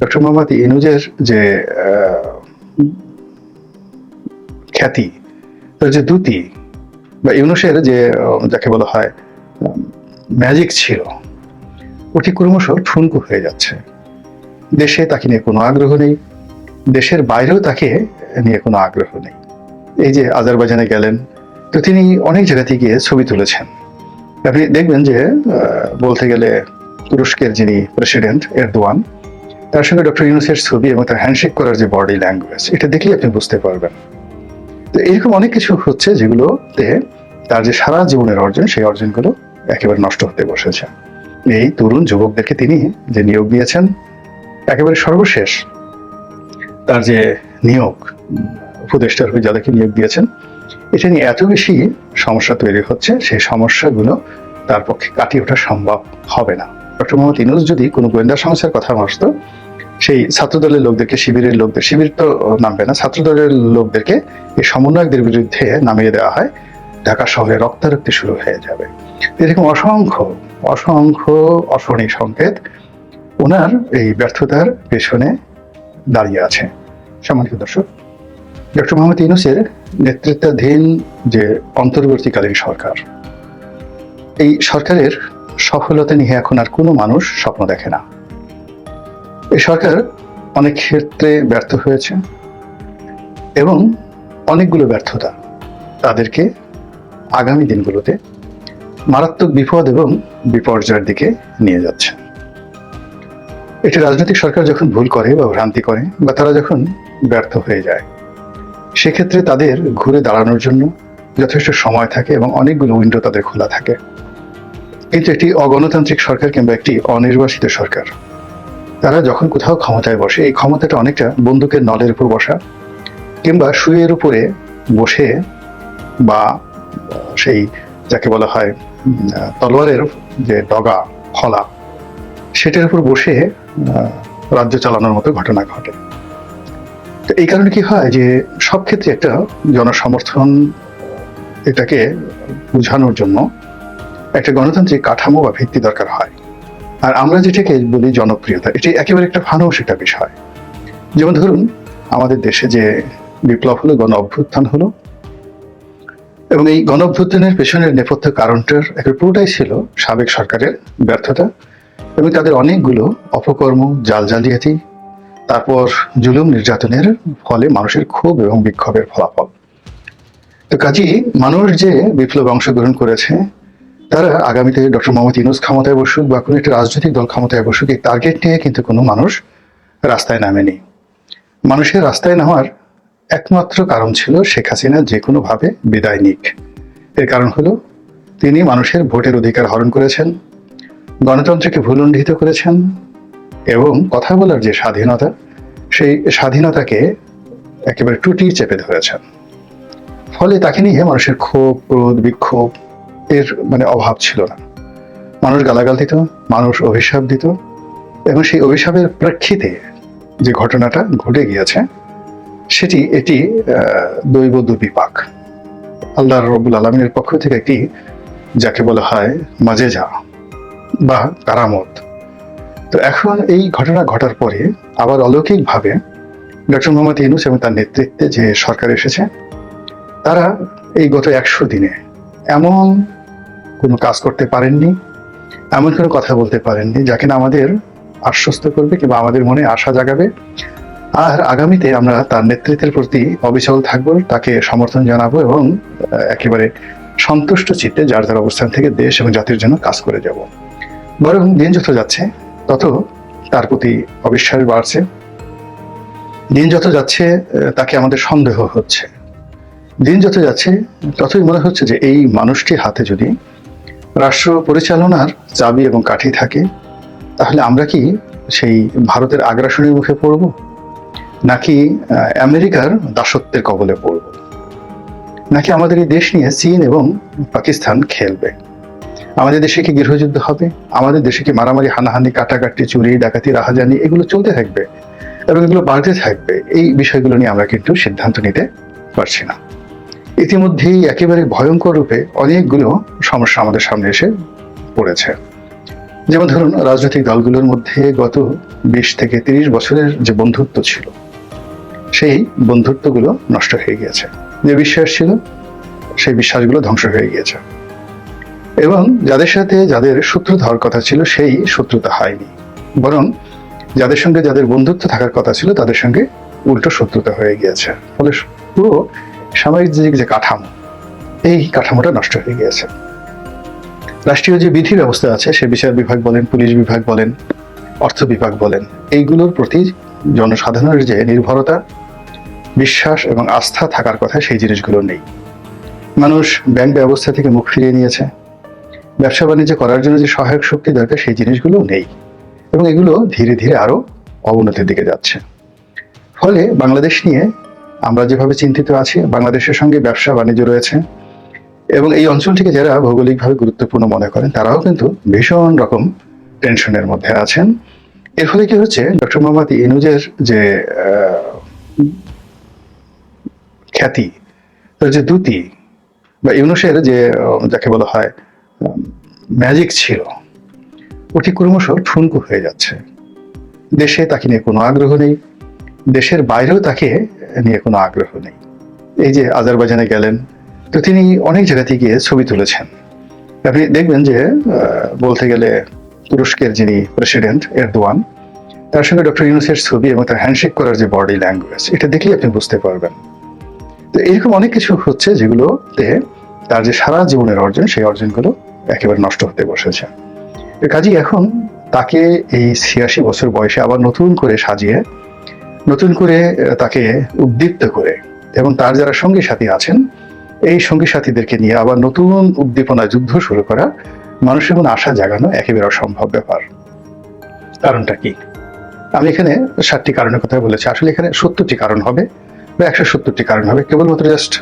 Doctor Mohammad ইনুজের যে খ্যাতি, তার যে দ্যুতি বা ইউনুসের যে যাকে বলা হয় ম্যাজিক ছিল, ওটি ক্রমশ ঠুনকো হয়ে যাচ্ছে। দেশে তাকে নিয়ে কোনো আগ্রহ নেই, দেশের বাইরেও তাকে নিয়ে কোনো আগ্রহ নেই। এই যে আজারবাইজানে গেলেন, তো তিনি অনেক জায়গাতে গিয়ে ছবি তুলেছেন। আপনি দেখবেন যে বলতে গেলে তুরস্কের যিনি প্রেসিডেন্ট এরদোয়ান তার সঙ্গে ডক্টর ইউনুসের ছবি এবং তার হ্যান্ডশেক করার যে বডি ল্যাঙ্গুয়েজ এটা দেখলেই আপনি বুঝতে পারবেন। তো এরকম অনেক কিছু হচ্ছে যেগুলোতে তার যে সারা জীবনের অর্জন সেই অর্জনগুলো একেবারে নষ্ট হতে বসেছে। এই তরুণ যুবকদেরকে তিনি যে নিয়োগ দিয়েছেন একেবারে সর্বশেষ তার যে নিয়োগ উম, উপদেষ্টার হয়ে যাদেরকে নিয়োগ দিয়েছেন এটা নিয়ে এত বেশি সমস্যা তৈরি হচ্ছে সেই সমস্যাগুলো তার পক্ষে কাটিয়ে ওঠা সম্ভব হবে না। ডক্টর মোহাম্মদ ইনুস যদি কোনো গোয়েন্দা সংস্থার কথা আসতো সেই ছাত্রদলের লোকদেরকে, শিবিরের লোকদের, শিবির তো নামবে না, ছাত্রদলের লোকদেরকে এই সমন্বয়কদের বিরুদ্ধে নামিয়ে দেওয়া হয়। ঢাকা শহরে রক্তারক্তি শুরু হয়ে যাবে। এরকম অসংখ্য অসংখ্য অশনি সংকেত ওনার এই ব্যর্থতার পেছনে দাঁড়িয়ে আছে। সম্মানিত দর্শক, ডক্টর মোহাম্মদ ইউনুসের নেতৃত্বাধীন যে অন্তর্বর্তীকালীন সরকার, এই সরকারের সফলতা নিয়ে এখন আর কোনো মানুষ স্বপ্ন দেখে না। এই সরকার অনেক ক্ষেত্রে ব্যর্থ হয়েছে এবং অনেকগুলো ব্যর্থতা তাদেরকে আগামী দিনগুলোতে মারাত্মক বিপদ এবং বিপর্যয়ের দিকে নিয়ে যাচ্ছে। একটি রাজনৈতিক সরকার যখন ভুল করে বা ভ্রান্তি করে বা তারা যখন ব্যর্থ হয়ে যায়, সেক্ষেত্রে তাদের ঘুরে দাঁড়ানোর জন্য যথেষ্ট সময় থাকে এবং অনেকগুলো উইন্ডো তাদের খোলা থাকে। কিন্তু একটি অগণতান্ত্রিক সরকার কিংবা একটি অনির্বাচিত সরকার তারা যখন কোথাও ক্ষমতায় বসে, এই ক্ষমতাটা অনেকটা বন্দুকের নলের উপর বসা, কিংবা শুয়ের উপরে বসে বা সেই যাকে বলা হয় তলোয়ারের যে ডগা ফলা সেটার উপর বসে রাজ্য চালানোর মতো ঘটনা ঘটে। তো এই কারণে কি হয় যে, সব ক্ষেত্রে একটা জনসমর্থন, এটাকে বোঝানোর জন্য একটা গণতান্ত্রিক কাঠামো বা ভিত্তি দরকার হয়। আর আমরা যেটাকে বলি জনপ্রিয়তা, এটি একেবারে একটা ফানুষ একটা বিষয়। যেমন ধরুন, আমাদের দেশে যে বিপ্লব হলো, গণ অভ্যুত্থান হলো, এবং এই গণ অভ্যুত্থানের পেছনের নেপথ্য কারণটার একটা পুরোটাই ছিল সাবেক সরকারের ব্যর্থতা এবং তাদের অনেকগুলো অপকর্ম, জাল জালিয়াতি, তারপর জুলুম নির্যাতনের ফলে মানুষের ক্ষোভ এবং বিক্ষোভের ফলাফল। তো কাজী মানুষ যে বিপ্লব অংশগ্রহণ করেছে তারা আগামীতে ডক্টর মোহাম্মদ ইউনুস ক্ষমতায় বসুক বা কোনো একটা রাজনৈতিক দল ক্ষমতায় বসুক, এই টার্গেট নিয়ে কিন্তু কোনো মানুষ রাস্তায় নামেনি। মানুষের রাস্তায় নামার একমাত্র কারণ ছিল শেখ হাসিনা যে কোনোভাবে বিদায় নিক। এর কারণ হলো, তিনি মানুষের ভোটের অধিকার হরণ করেছেন, গণতন্ত্রকে ভুলুণ্ঠিত করেছেন এবং কথা বলার যে স্বাধীনতা, সেই স্বাধীনতাকে একেবারে টুটি চেপে ধরেছেন। ফলে তাকে নিয়ে মানুষের ক্ষোভ, ক্রোধ, বিক্ষোভ এর মানে অভাব ছিল না। মানুষ গালাগাল দিত, মানুষ অভিশাপ দিত এবং সেই অভিশাপের প্রেক্ষিতে যে ঘটনাটা ঘটে গিয়েছে, সেটি এটি দৈব দুর্বিপাক। আল্লাহ রবুল আলমিনের পক্ষ থেকে একটি, যাকে বলা হয় মাজেজা বা কারামত। তো এখন এই ঘটনা ঘটার পরে আবার অলৌকিকভাবে ডক্টর মোহাম্মদ ইউনুস এবং তার নেতৃত্বে যে সরকার এসেছে, তারা এই গত একশো দিনে এমন কোনো কাজ করতে পারেননি, এমন কোনো কথা বলতে পারেননি, যা কিনা আমাদের আশ্বস্ত করবে কিংবা আমাদের মনে আশা জাগাবে। আর আগামীতে আমরা তার নেতৃত্বের প্রতি অবিচল থাকব, তাকে সমর্থন জানাব এবং একেবারে সন্তুষ্ট চিত্তে যার যার অবস্থান থেকে দেশ এবং জাতির জন্য কাজ করে যাব। বরং দিন যত যাচ্ছে, তত তার প্রতি অবিশ্বাস বাড়ছে। দিন যত যাচ্ছে তাকে আমাদের সন্দেহ হচ্ছে। দিন যত যাচ্ছে, ততই মনে হচ্ছে যে এই মানুষটির হাতে যদি রাষ্ট্র পরিচালনার চাবি এবং কাঠি থাকে, তাহলে আমরা কি সেই ভারতের আগ্রাসনের মুখে পড়ব? নাকি আমেরিকার দাসত্বের কবলে পড়ব? নাকি আমাদের এই দেশ নিয়ে চীন এবং পাকিস্তান খেলবে? আমাদের দেশে কি গৃহযুদ্ধ হবে? আমাদের দেশে কি মারামারি, হানাহানি, কাটাকাটি, চুরি, ডাকাতি, রাহাজানি এগুলো চলতে থাকবে এবং এগুলো বাড়তে থাকবে? এই বিষয়গুলো নিয়ে আমরা কিন্তু সিদ্ধান্ত নিতে পারছি না। ইতিমধ্যেই একেবারে ভয়ঙ্কর রূপে অনেকগুলো সমস্যা আমাদের সামনে এসে পড়েছে। যেমন ধরুন, রাজনৈতিক দলগুলোর মধ্যে গত বিশ থেকে তিরিশ বছরের যে বন্ধুত্ব ছিল, সেই বন্ধুত্বগুলো নষ্ট হয়ে গিয়েছে। যে বিশ্বাস ছিল, সেই বিশ্বাসগুলো ধ্বংস হয়ে গিয়েছে। এবং যাদের সাথে যাদের শত্রুতা হওয়ার কথা ছিল, সেই শত্রুতা হয়নি। বরং যাদের সঙ্গে যাদের বন্ধুত্ব থাকার কথা ছিল, তাদের সঙ্গে উল্টো শত্রুতা হয়ে গিয়েছে। ফলে পুরো সামাজিক যে কাঠামো, এই কাঠামোটা নষ্ট হয়ে গিয়েছে। রাষ্ট্রীয় যে বিধি ব্যবস্থা আছে, সে বিচার বিভাগ বলেন, পুলিশ বিভাগ বলেন, অর্থ বিভাগ বলেন, এইগুলোর প্রতি জনসাধারণের যে নির্ভরতা, বিশ্বাস এবং আস্থা থাকার কথা সেই জিনিসগুলো নেই। মানুষ ব্যাংক ব্যবস্থা থেকে মুখ ফিরিয়ে নিয়েছে। ব্যবসা বাণিজ্য করার জন্য যে সহায়ক শক্তি দরকার, সেই জিনিসগুলো নেই। এবং এগুলো ধীরে ধীরে আরও অবনতির দিকে যাচ্ছে। ফলে বাংলাদেশ নিয়ে আমরা যেভাবে চিন্তিত আছি, বাংলাদেশের সঙ্গে ব্যবসা বাণিজ্য রয়েছে, এবং এই অঞ্চলটিকে যারা ভৌগোলিকভাবে গুরুত্বপূর্ণ মনে করেন, তারাও কিন্তু ভীষণ রকম টেনশনের মধ্যে আছেন। এর ফলে কি হচ্ছে, ডক্টর মোহাম্মদ ইনুজের যে খ্যাতি, তার যে দ্যুতি, বা ইউনুসের যে যাকে বলা হয় ম্যাজিক ছিল ওটি ক্রমশ ঠুনকু হয়ে যাচ্ছে। দেশে তাকে নিয়ে কোনো আগ্রহ নেই, দেশের বাইরেও তাকে নিয়ে কোনো আগ্রহ নেই। এই যে আজারবাইজানে গেলেন, তো তিনি অনেক জায়গাতে গিয়ে ছবি তুলেছেন। আপনি দেখবেন যে বলতে গেলে তুরস্কের যিনি প্রেসিডেন্ট এরদোয়ান, তার সঙ্গে ডক্টর ইউনুসের ছবি এবং তার হ্যান্ডশেক করার যে বডি ল্যাঙ্গুয়েজ, এটা দেখলেই আপনি বুঝতে পারবেন। তো এরকম অনেক কিছু হচ্ছে যেগুলোতে তার যে সারা জীবনের অর্জন, সেই অর্জনগুলো একেবারে নষ্ট হতে বসেছে। কাজেই এখন তাকে এই ছিয়াশি বছর বয়সে আবার নতুন করে সাজিয়ে নতুন করে তাকে উদ্দীপ্ত করে এবং তার যারা সঙ্গী সাথী আছেন, এই সঙ্গী সাথীদেরকে নিয়ে আবার নতুন উদ্দীপনা যুদ্ধ শুরু করা মানুষের মনে আশা জাগানো একেবারে অসম্ভব ব্যাপার। কারণটা কি? আমি এখানে ষাটটি কারণের কথা বলেছি। আসলে এখানে সত্তরটি কারণ হবে বা একশো সত্তরটি কারণ হবে। কেবলমাত্র জাস্ট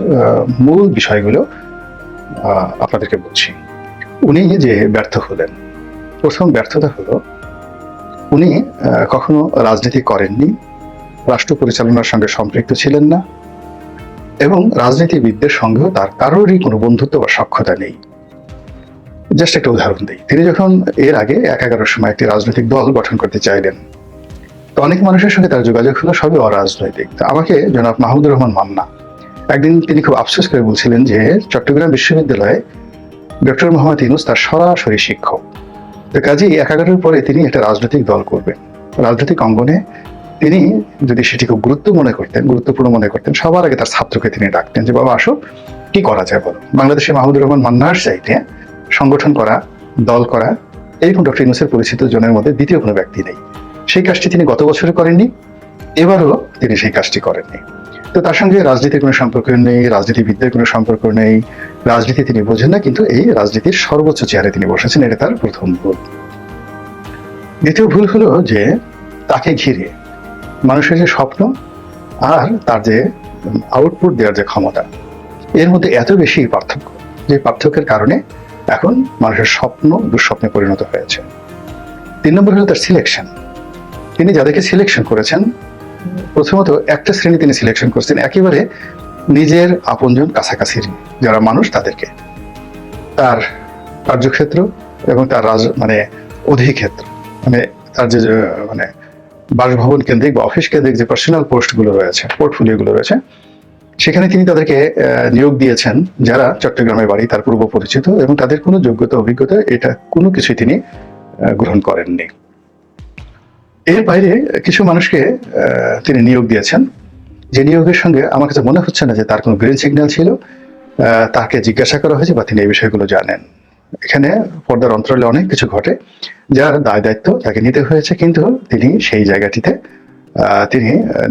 মূল বিষয়গুলো আপনাদেরকে বলছি। উনি যে ব্যর্থ হলেন, প্রথম ব্যর্থতা হলো উনি কখনো রাজনীতি করেননি রাষ্ট্র পরিচালনার সঙ্গে সম্পৃক্ত ছিলেন না এবং রাজনীতিবিদদের সঙ্গেও তার কারোরই কোনো বন্ধুত্ব বা সক্ষতা নেই। জাস্ট একটা উদাহরণ দিই। তিনি যখন এর আগে এক এগারোর সময় একটি রাজনৈতিক দল গঠন করতে চাইলেন, তো অনেক মানুষের সঙ্গে তার যোগাযোগ হলো সবই অরাজনৈতিক। আমাকে জনাব মাহমুদুর রহমান মান্না, একদিন তিনি খুব আফসোস করে বলছিলেন যে চট্টগ্রাম বিশ্ববিদ্যালয়ে ডক্টর মোহাম্মদ ইনুস তার সরাসরি শিক্ষক। তো কাজেই এক এগারোর পরে তিনি একটা রাজনৈতিক দল করবেন। রাজনৈতিক অঙ্গনে তিনি যদি সেটি খুব গুরুত্ব মনে করতেন, গুরুত্বপূর্ণ মনে করতেন, সবার আগে তার ছাত্রকে তিনি ডাকতেন যে, বাবা, আসো, কি করা যায় বলো? বাংলাদেশে মাহমুদুর রহমান মান্নার চাইতে সংগঠন করা, দল করা এরকম ডক্টর ইনুসের পরিচিত জনের মধ্যে দ্বিতীয় কোনো ব্যক্তি নেই। সেই কাজটি তিনি গত বছরে করেননি, এবারও তিনি সেই কাজটি করেননি। তো তার সঙ্গে রাজনীতির কোনো সম্পর্ক নেই, রাজনীতিবিদদের কোনো সম্পর্ক নেই, রাজনীতি তিনি বোঝেন না, কিন্তু এই রাজনীতির সর্বোচ্চ চেয়ারে তিনি বসেছেন, এটা তার প্রথম ভুল। দ্বিতীয় ভুল হলো যে, তাকে ঘিরে মানুষের যে স্বপ্ন আর তার যে আউটপুট দেওয়ার যে ক্ষমতা এর মধ্যে এত বেশি পার্থক্য যে পার্থক্যের কারণে এখন মানুষের স্বপ্ন দুঃস্বপ্নে পরিণত হয়েছে। তিন নম্বর হলো তার সিলেকশন তিনি যাদেরকে সিলেকশন করেছেন প্রথমত একটা শ্রেণি তিনি সিলেকশন করছেন একেবারে নিজের আপনজন কাছাকাছির যারা মানুষ তাদেরকে। তার কার্যক্ষেত্র এবং তার রাজ মানে অধিক্ষেত্র মানে তার যে যে, মানে বাসভবন কেন্দ্রিক বা অফিস কেন্দ্রিক যে পার্সোনাল পোস্টগুলো রয়েছে পোর্টফোলিওগুলো রয়েছে, সেখানে তিনি তাদেরকে নিয়োগ দিয়েছেন যারা চট্টগ্রামের বাড়ি, তার পূর্ব পরিচিত এবং তাদের কোনো যোগ্যতা, অভিজ্ঞতা এটা কোনো কিছুই তিনি গ্রহণ করেননি। এর বাইরে কিছু মানুষকে তিনি নিয়োগ দিয়েছেন। যে নিয়োগের সঙ্গে আমার কাছে মনে হচ্ছে না যে তার কোনো গ্রিন সিগন্যাল ছিল। তাকে জিজ্ঞাসা করা হয়েছে বা তিনি এই বিষয়গুলো জানেন। এখানে পর্দার অন্তরালে অনেক কিছু ঘটে, যার দায় দায়িত্ব তাকে নিতে হয়েছে, কিন্তু তিনি সেই জায়গাটিতে তিনি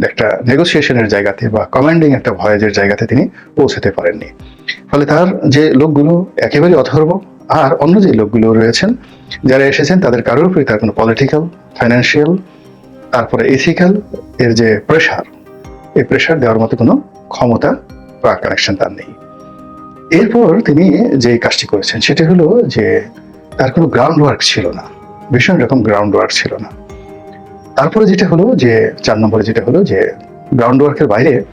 একটা নেগোসিয়েশনের জায়গাতে বা কমান্ডিং একটা ভয়েজের জায়গাতে তিনি পৌঁছাতে পারেননি। ফলে তার যে লোকগুলো একেবারে অথর্ব, আর অন্য যে লোকগুলো রয়েছেন, যারা এসেছেন, তাদের কারোর উপরে তার কোনো পলিটিক্যাল ফাইন্যান্সিয়াল তারপরে এথিক্যাল এর যে প্রেশার এই প্রেশার দেওয়ার মতো কোনো ক্ষমতা বা কানেকশন তার নেই। এরপর তিনি যে কাজটি করেছেন, সেটা হলো যে তার কোনো গ্রাউন্ড ওয়ার্ক ছিল না। ভীষণ রকম গ্রাউন্ড ওয়ার্ক ছিল না। তারপরে যেটা হলো যে, চার নম্বরে যেটা হলো যে গ্রাউন্ড ওয়ার্কের বাইরে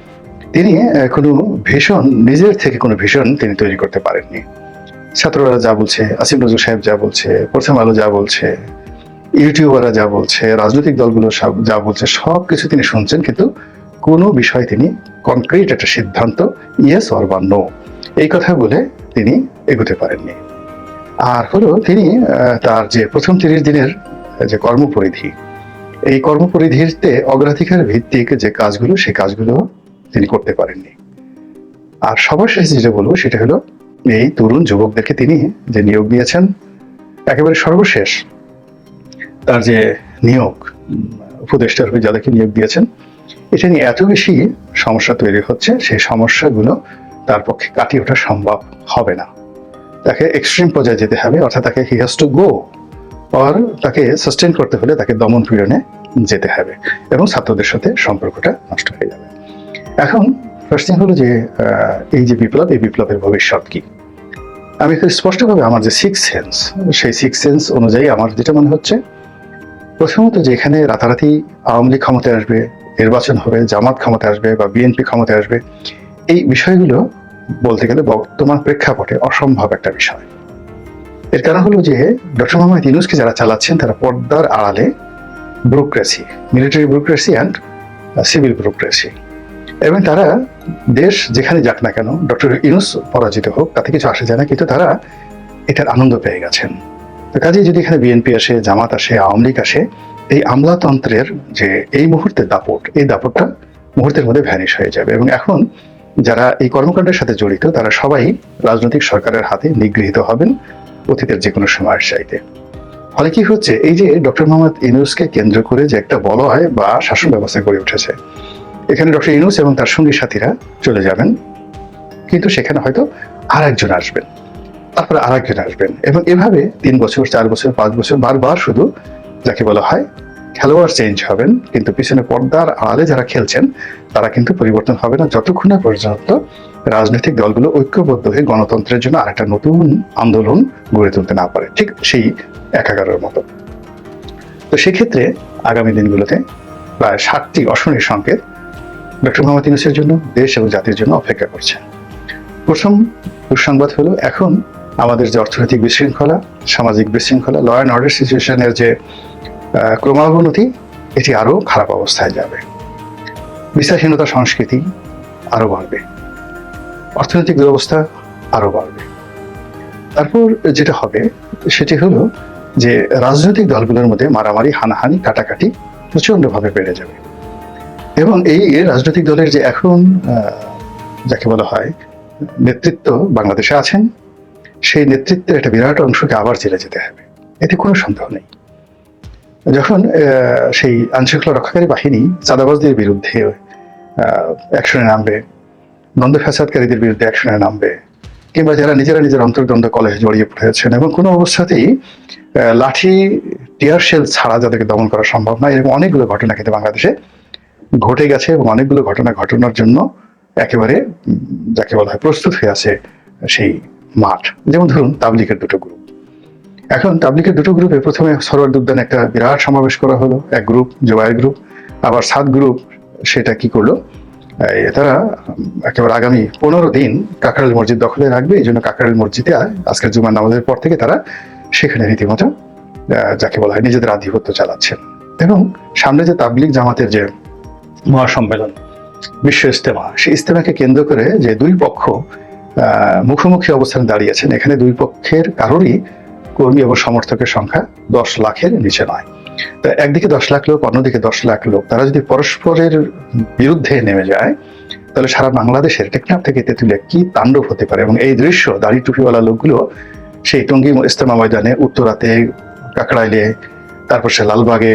তিনি কোনো ভীষণ, নিজের থেকে কোনো ভীষণ তিনি তৈরি করতে পারেননি। ছাত্ররা যা বলছে, আসিফ নজরুল সাহেব যা বলছে, প্রথম আলো যা বলছে, ইউটিউবাররা যা বলছে, রাজনৈতিক দলগুলো সব- যা বলছে সব কিছু তিনি শুনছেন, কিন্তু কোনো বিষয়ে তিনি কনক্রিট একটা সিদ্ধান্ত ইয়েস অর বা নো এই কথা বলে তিনি এগোতে পারেননি। আর হলো তিনি তার যে প্রথম তিরিশ দিনের যে কর্মপরিধি এই কর্মপরিধিতে অগ্রাধিকার ভিত্তিক যে কাজগুলো সেই কাজগুলো তিনি করতে পারেননি। আর সবার শেষে যেটা বলব সেটা হলো এই তরুণ যুবকদেরকে তিনি যে নিয়োগ দিয়েছেন একেবারে সর্বশেষ তার যে নিয়োগ উম, উপদেষ্টার হয়ে যাদেরকে নিয়োগ দিয়েছেন এটা নিয়ে এত বেশি সমস্যা তৈরি হচ্ছে সেই সমস্যাগুলো তার পক্ষে কাটিয়ে ওঠা সম্ভব হবে না। তাকে এক্সট্রিম পর্যায়ে যেতে হবে, অর্থাৎ তাকে হি হ্যাজ টু গো আর তাকে সাস্টেন করতে হলে তাকে দমন পীড়নে যেতে হবে, এবং ছাত্রদের সাথে সম্পর্কটা নষ্ট হয়ে যাবে। এখন প্রশ্ন হলো যে এই যে বিপ্লব, এই বিপ্লবের ভবিষ্যৎ কি? আমি খুব স্পষ্টভাবে আমার যে সিক্স সেন্স সেই সিক্স সেন্স অনুযায়ী আমার যেটা মনে হচ্ছে, প্রথমত যে এখানে রাতারাতি আওয়ামী লীগ ক্ষমতায় আসবে, নির্বাচন হবে, জামাত ক্ষমতায় আসবে, বা বিএনপি ক্ষমতায় আসবে এই বিষয়গুলো বলতে গেলে বর্তমান প্রেক্ষাপটে অসম্ভব একটা বিষয়। এর কারণ হলো যে ডক্টর মোহাম্মদ ইউনুসকে যারা চালাচ্ছেন, তারা পর্দার আড়ালে bureaucracy military bureaucracy and civil bureaucracy এবং তারা দেশ যেখানে যাক না কেন, ডক্টর ইউনুস পরাজিত হোক, তাতে কিছু আসে যায় না, কিন্তু তারা এটার আনন্দ পেয়ে গেছেন। তো কাজেই যদি এখানে বিএনপি আসে, জামাত আসে, আওয়ামী লীগ আসে, এই আমলাতন্ত্রের যে এই মুহূর্তের দাপট, এই দাপটটা মুহূর্তের মধ্যে ভ্যানিশ হয়ে যাবে। এবং এখন যারা এই কর্মকাণ্ডের সাথে জড়িত, তারা সবাই রাজনৈতিক সরকারের হাতে নিগৃহীত হবেন অতীতের যে কোনো সময়ের চাইতে। ফলে কি হচ্ছে? এই যে ডক্টর মোহাম্মদ ইউনুসকে কেন্দ্র করে যে একটা বলয় বা শাসন ব্যবস্থা গড়ে উঠেছে, এখানে ডক্টর ইউনুস এবং তার সঙ্গী সাথীরা চলে যাবেন, কিন্তু সেখানে হয়তো আর একজন আসবেন। তারপরে আর একজন আসবেন এবং এভাবে তিন বছর, চার বছর, পাঁচ বছর, বারবার শুধু যাকে বলা হয় খেলোয়াড় চেঞ্জ হবেন, কিন্তু পিছনে পর্দার আড়ালে যারা খেলছেন, তারা কিন্তু পরিবর্তন হবে না যতক্ষণ না পর্যন্ত রাজনৈতিক দলগুলো ঐক্যবদ্ধ হয়ে গণতন্ত্রের জন্য আরেকটা নতুন আন্দোলন গড়ে তুলতে না পারে। ঠিক সেই একাগারের মতো। তো সেক্ষেত্রে আগামী দিনগুলোতে প্রায় ষাটটি অশনির সংকেত ডক্টর মোহাম্মদ ইউনুসের জন্য দেশ এবং জাতির জন্য অপেক্ষা করছে প্রথম দুঃসংবাদ হলো, এখন আমাদের যে অর্থনৈতিক বিশৃঙ্খলা, সামাজিক বিশৃঙ্খলা ল অ্যান্ড অর্ডার সিচুয়েশনের যে ক্রমাবনতি এটি আরও খারাপ অবস্থায় যাবে। বিশ্বাসহীনতা সংস্কৃতি আরও বাড়বে। অর্থনৈতিক দুরবস্থা আরও বাড়বে। তারপর যেটা হবে, সেটি হলো যে রাজনৈতিক দলগুলোর মধ্যে মারামারি, হানাহানি, কাটাকাটি প্রচণ্ডভাবে বেড়ে যাবে। এবং এই রাজনৈতিক দলের যে এখন যাকে বলা হয় নেতৃত্ব বাংলাদেশে আছেন, সেই নেতৃত্বের একটা বিরাট অংশকে আবার জেলে যেতে হবে। এতে কোনো সন্দেহ নেই। যখন সেই আইনশৃঙ্খলা রক্ষাকারী বাহিনী চাঁদাবাজদের বিরুদ্ধে অ্যাকশনে নামবে, দ্বন্দ্ব ফ্যাসাদকারীদের বিরুদ্ধে অ্যাকশনে নামবে, কিংবা যারা নিজেরা নিজের অন্তর্দ্বন্দ্ব কলেজে জড়িয়ে পড়েছেন এবং কোনো অবস্থাতেই লাঠি, টিয়ার শেল ছাড়া যাদেরকে দমন করা সম্ভব নয়, এরকম অনেকগুলো ঘটনা কিন্তু বাংলাদেশে ঘটে গেছে এবং অনেকগুলো ঘটনা ঘটনার জন্য একেবারে যাকে বলা হয় প্রস্তুত হয়ে আছে সেই মাঠ। যেমন ধরুন তাবলিকের দুটো গ্রুপ এখন তাবলিকের দুটো গ্রুপে প্রথমে সরোয়ার উদ্যানে একটা বিরাট সমাবেশ করা হলো, এক গ্রুপ জোবাইয়ের গ্রুপ, আবার সাত গ্রুপ সেটা কি করল? তারা একেবারে আগামী পনেরো দিন কাকরাইল মসজিদ দখলে রাখবে, এই জন্য কাকরাইল মসজিদে আজকের জুমার নামাজের পর থেকে তারা সেখানে রীতিমতো যাকে বলা হয় নিজেদের আধিপত্য চালাচ্ছেন এবং সামনে যে তাবলিক জামাতের যে মহাসম্মেলন, বিশ্ব ইস্তেমা সেই ইস্তেমাকে কেন্দ্র করে যে দুই পক্ষ মুখোমুখি অবস্থানে দাঁড়িয়েছেন এখানে দুই পক্ষের কারোরই কর্মী এবং সমর্থকের সংখ্যা দশ লাখের নিচে নয়। তো একদিকে দশ লাখ লোক, অন্যদিকে দশ লাখ লোক। তারা যদি পরস্পরের বিরুদ্ধে নেমে যায়, তাহলে সারা বাংলাদেশের টেকনাফ থেকে তেঁতুলিয়া কি তাণ্ডব হতে পারে? এবং এই দৃশ্য দাড়ি টুপিওয়ালা লোকগুলো সেই টঙ্গী ইস্তেমা ময়দানে উত্তরাতে, কাকড়াইলে, তারপর সে লালবাগে,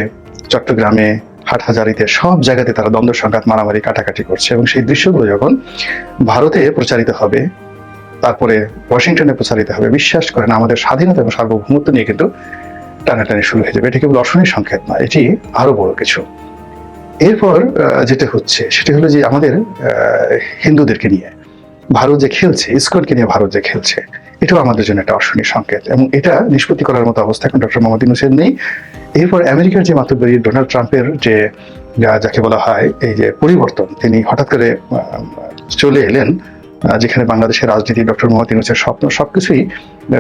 চট্টগ্রামে, হাটহাজারিতে, সব জায়গাতে তারা দ্বন্দ্ব সংঘাত, মারামারি, কাটাকাটি করছে। এবং সেই দৃশ্যগুলো যখন ভারতে প্রচারিত হবে তারপরে ওয়াশিংটনে প্রচারিত হবে। বিশ্বাস করেন, আমাদের স্বাধীনতা এবং সার্বভৌমত্ব নিয়ে কিন্তু টানাটানি শুরু হয়ে যাবে। এটি কেবল অশনির সংকেত নয়, এটি আরও বড় কিছু। এরপর যেটা হচ্ছে, সেটি হলো যে আমাদের হিন্দুদেরকে নিয়ে, ভারত যে খেলছে, ইসকনকে নিয়ে ভারত যে খেলছে, এটাও আমাদের জন্য একটা অশনির সংকেত এবং এটা নিষ্পত্তি করার মতো অবস্থা এখন ডক্টর মোহাম্মদ ইউনুসের নেই। এরপর আমেরিকার যে মাতব্বরী ডোনাল্ড ট্রাম্পের যে যাকে বলা হয়, এই যে পরিবর্তন, তিনি হঠাৎ করে চলে এলেন। যেখানে বাংলাদেশের রাজনীতি ডক্টর মোহাম্মদ ইউনুসের স্বপ্ন, সবকিছুই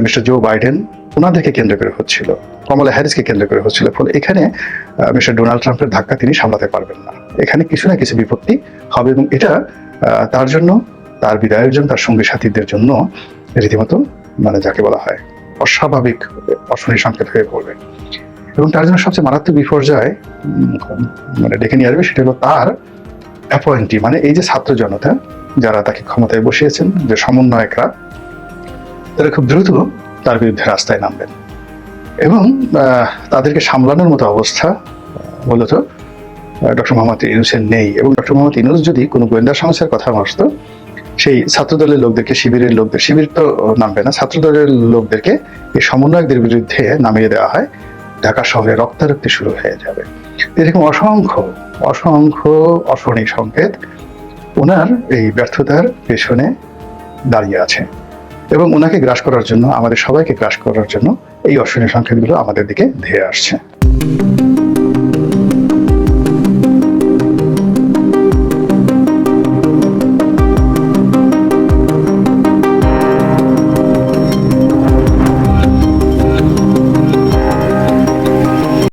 মিস্টার জো বাইডেন ওনাদেরকে কেন্দ্র করে হচ্ছিল। কমলা হ্যারিসকে কেন্দ্র করে হচ্ছিল। ফলে এখানে মিস্টার ডোনাল্ড ট্রাম্পের ধাক্কা তিনি সামলাতে পারবেন না। এখানে কিছু না কিছু বিপত্তি হবে এবং এটা তার জন্য, তার বিদায়ের জন্য, তার সঙ্গী সাথীদের জন্য রীতিমতো মানে যাকে বলা হয়, অস্বাভাবিক অশনি সংকেত হয়ে পড়বে। এবং তার জন্য সবচেয়ে মারাত্মক বিপর্যয় মানে ডেকে নিয়ে আসবে সেটা হলো তার অ্যাপয়েন্টি মানে এই যে ছাত্র জনতা যারা তাকে ক্ষমতায় বসিয়েছেন, যে সমন্বয়করা, তারা খুব দ্রুত তার বিরুদ্ধে রাস্তায় নামবেন। এবং তাদেরকে সামলানোর মতো অবস্থা, মূলত ডক্টর মোহাম্মদ ইউনুসের নেই। এবং ডক্টর মোহাম্মদ ইউনুস যদি কোনো গোয়েন্দা সংস্থার কথা আসতো, সেই ছাত্রদলের লোকদেরকে, শিবিরের লোকদের, শিবির তো নামবে না, ছাত্রদলের লোকদেরকে এই সমন্বয়কদের বিরুদ্ধে নামিয়ে দেওয়া হয়। ঢাকা শহরে রক্তারক্তি শুরু হয়ে যাবে। এরকম অসংখ্য অসংখ্য অশনি সংকেত ওনার এই ব্যর্থতার পেছনে দাঁড়িয়ে আছে এবং ওনাকে গ্রাস করার জন্য, আমাদের সবাইকে গ্রাস করার জন্য এই অশ্বনীয় সংকেতগুলো আমাদের দিকে ধেয়ে আসছে।